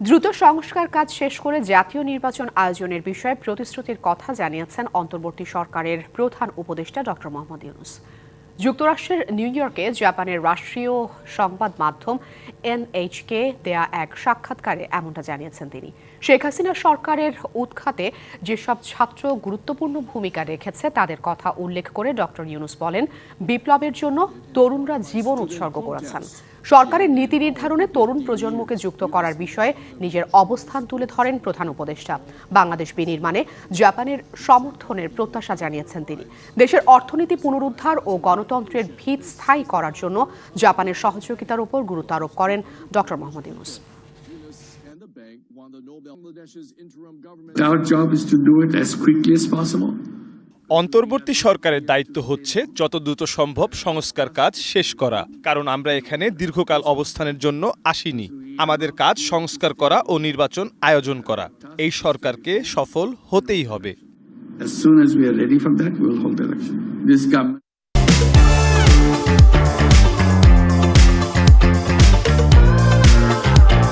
দ্রুত সংস্কার কাজ শেষ করে জাতীয় নির্বাচন আয়োজনের বিষয়ে প্রতিশ্রুতির কথা জানিয়েছেন অন্তর্বর্তী সরকারের প্রধান উপদেষ্টা ডক্টর মোহাম্মদ ইউনুস। যুক্তরাষ্ট্রের নিউ ইয়র্কে জাপানের রাষ্ট্রীয় সংবাদ মাধ্যম এনএইচকে দেয়া এক সাক্ষাৎকারে এমনটা জানিয়েছেন তিনি। শেখ হাসিনা সরকারের উৎখাতে যেসব ছাত্র গুরুত্বপূর্ণ ভূমিকা রেখেছে, তাদের কথা উল্লেখ করে ডক্টর ইউনুস বলেন, বিপ্লবের জন্য তরুণরা জীবন উৎসর্গ করেছেন। সরকারের নীতি নির্ধারণে তরুণ প্রজন্মকে যুক্ত করার বিষয়ে নিজের অবস্থান তুলে ধরেন প্রধান উপদেষ্টা। বাংলাদেশ বিনির্মাণে জাপানের সমর্থনের প্রত্যাশা জানিয়েছেন তিনি। দেশের অর্থনীতি পুনরুদ্ধার ও গণতন্ত্রের ভিত স্থায়ী করার জন্য জাপানের সহযোগিতার উপর গুরুত্ব আরোপ করেন doctor Mohammad Yunus. And the bank won the Nobel Bangladesh's interim government. Our job is to do it as quickly as possible. অন্তর্বর্তী সরকারের দায়িত্ব হচ্ছে যত দ্রুত সম্ভব সংস্কার কাজ শেষ করা। কারণ আমরা এখানে দীর্ঘকাল অবস্থানের জন্য আসিনি। আমাদের কাজ সংস্কার করা ও নির্বাচন আয়োজন করা। এই সরকারকে সফল হতেই হবে।